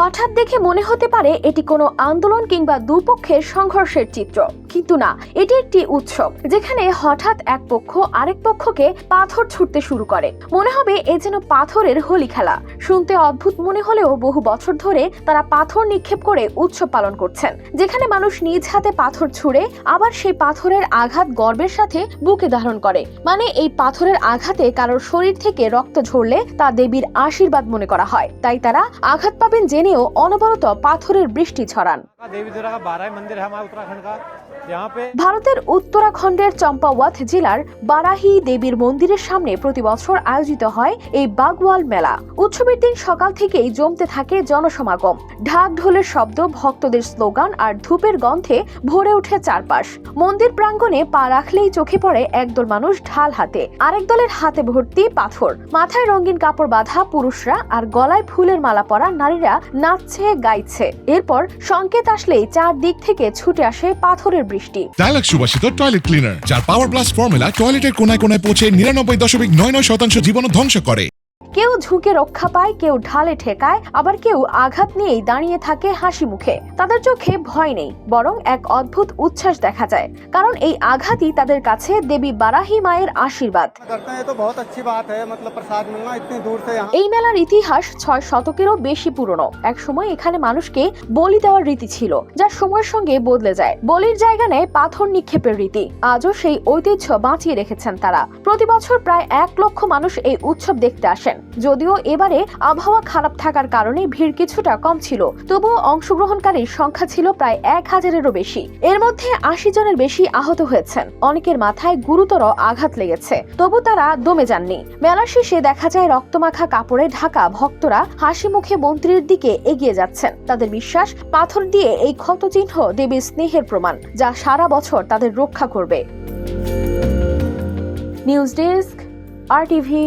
হঠাৎ দেখে মনে হতে পারে এটি কোনো আন্দোলন কিংবা দুপক্ষের সংঘর্ষের চিত্র। কিন্তু না, এটি একটি উৎসব, যেখানে হঠাৎ এক পক্ষ আরেক পক্ষকে পাথর ছুটতে শুরু করে। মনে হবে এ যেন পাথরের হোলি খেলা। শুনতে অদ্ভুত মনে হলেও বহু বছর ধরে তারা পাথর নিক্ষেপ করে উৎসব পালন করছেন, যেখানে মানুষ নিজ হাতে পাথর ছুঁড়ে আবার সেই পাথরের আঘাত গর্বের সাথে বুকে ধারণ করে। মানে এই পাথরের আঘাতে কারোর শরীর থেকে রক্ত ঝরলে তা দেবীর আশীর্বাদ মনে করা হয়। তাই তারা আঘাত পাবেন জেনেও অনবরত পাথরের বৃষ্টি ছড়ান। देवी ভারতের উত্তরাখণ্ডের চম্পাওয়াত জেলার বারাহি দেবীর মন্দিরের সামনে প্রতি বছর আয়োজিত হয় এই বাগওয়াল মেলা। উৎসবের দিন সকাল থেকেই জমতে থাকে জনসমাগম। ঢাক ঢোলের শব্দ, ভক্তদের স্লোগান আর ধূপের গন্ধে ভরে ওঠে চারপাশ। মন্দির প্রাঙ্গণে পা রাখলেই চোখে পড়ে একদল মানুষ ঢাল হাতে। আরেক দলের হাতে ভর্তি পাথর। মাথায় রঙিন কাপড় বাঁধা পুরুষরা আর গলায় ফুলের মালা পরা নারীরা নাচছে, গাইছে। এরপর সংকেত আসলেই চারদিক থেকে ছুটে আসে পাথরের বৃষ্টি। ডায়লগ সুবাসিত টয়লেট ক্লিনার, যার পাওয়ার প্লাস ফর্মুলা টয়লেটের কোনায় কোনায় পৌঁছে নিরানব্বই দশমিক নয় নয় শতাংশ জীবন ধ্বংস করে। কেউ ঝুঁকে রক্ষা পায় কেউ ঢালে ঠেকায় আবার কেউ আঘাত নিয়েই দাঁড়িয়ে থাকে হাসি মুখে। তাদের চোখে ভয় নেই বরং এক অদ্ভুত উচ্ছ্বাস দেখা যায়। কারণ এই আঘাতই তাদের কাছে দেবী বারাহি মায়ের আশীর্বাদ। এই মেলার ইতিহাস ছয় শতকেরও বেশি পুরনো। একসময় এখানে মানুষকে বলি দেওয়ার রীতি ছিল যা সময়ের সঙ্গে বদলে যায়। বলির জায়গা নেয় পাথর নিক্ষেপের রীতি। আজও সেই ঐতিহ্য বাঁচিয়ে রেখেছেন তারা। প্রতি বছর প্রায় এক লক্ষ মানুষ এই উৎসব দেখতে আসেন। যদিও এবারে আবহাওয়া খারাপ থাকার কারণে ভিড় কিছুটা কম ছিল, তবুও অংশগ্রহণকারীর সংখ্যা ছিল প্রায় এক হাজারেরও বেশি। এর মধ্যে আশি জনের বেশি আহত হয়েছেন, অনেকের মাথায় গুরুতর আঘাত লেগেছে, তবু তারা দমে যাননি। মেলার শেষে দেখা যায় রক্তমাখা কাপড়ে ঢাকা ভক্তরা হাসি মুখে মন্ত্রীর দিকে এগিয়ে যাচ্ছেন। তাদের বিশ্বাস, পাথর দিয়ে এই ক্ষতচিহ্ন দেবীর স্নেহের প্রমাণ, যা সারা বছর তাদের রক্ষা করবে। নিউজ ডেস্ক, আর টিভি